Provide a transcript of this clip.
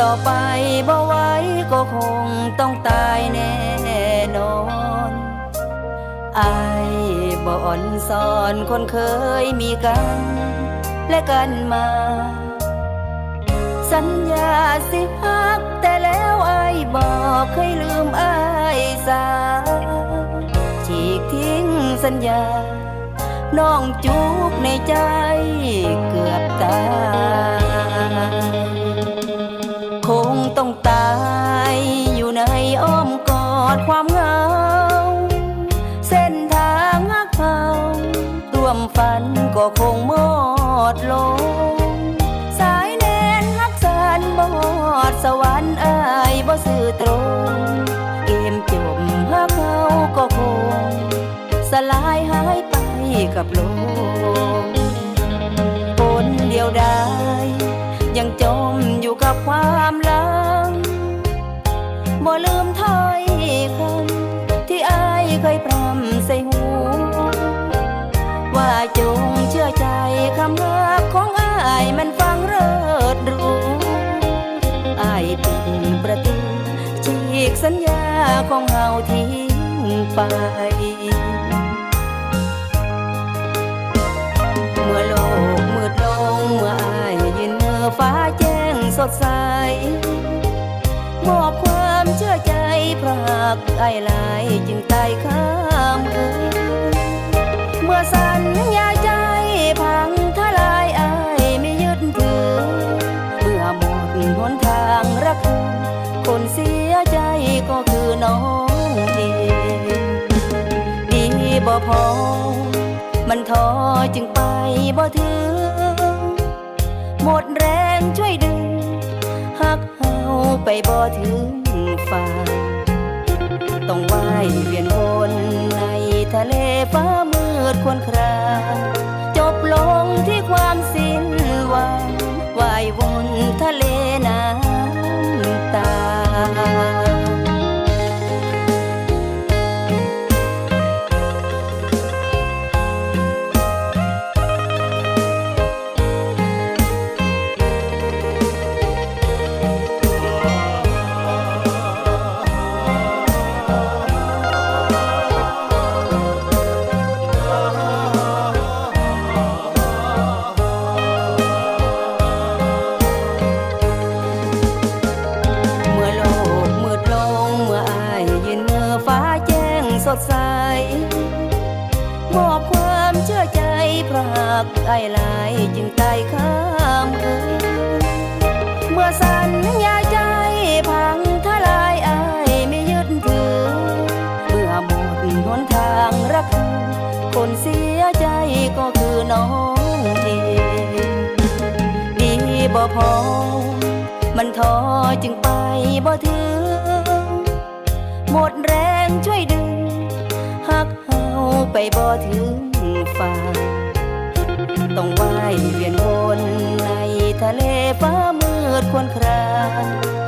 ต่อไปบ่ไว้ก็คงต้องตายแน่นอนอายบ่อนสอนคนเคยมีกัน และกันมา สัญญาสิพัก แต่แล้วอายบอกเคยลืมอายสาฉีกทิ้งสัญญา น้องจุกในใจ ความเหงา เส้นทางหักเขาร่วมฝันก็คงหมดลง สายแนนหักสันบอดสวรรค์อายบ่สื่อตรง เกมจมหักเขาก็คง สลายหายไปกับโลกคนเดียวได้ ยังจมอยู่กับความ จงเชื่อใจคำรักของอายมันฟังเริดรู้อายปิดประตูฉีกสัญญาของเฮาทิ้งไปเมื่อโลกมืดลงเมื่ออายยืนเมื่อฟ้าแจ้งสดใสมอบความเชื่อใจพระหักไอ้ลายจึงตายข้ามเอ่ยเมื่อสัญญาใจพังทลายอายไม่ยึดถือ เมื่อหมดหนทางรักคนเสียใจก็คือน้องเองดีบ่พอ มันท้อจึงไปบ่ถึงหมดแรงช่วยดึงหักเฮาไปบ่ถึงฝั่งต้องว่ายเวียนวนในทะเลฟ้ามื តខ្វន់ខ្រា ดใส มอบความเชื่อใจพระหักไอ้ลายจึงตายข้ามเอ่ยเมื่อสัญญาใจพังทลายอายไม่ยึดถือ เมื่อหมดหนทางรักคนเสียใจก็คือน้องเองดีบ่พอ มันท้อจึงไปบ่ถึง หมดแรงช่วยดึง ไปบ่ถึงฝั่งต้องว่ายเวียนวนในทะเลฟ้ามืดควนคราง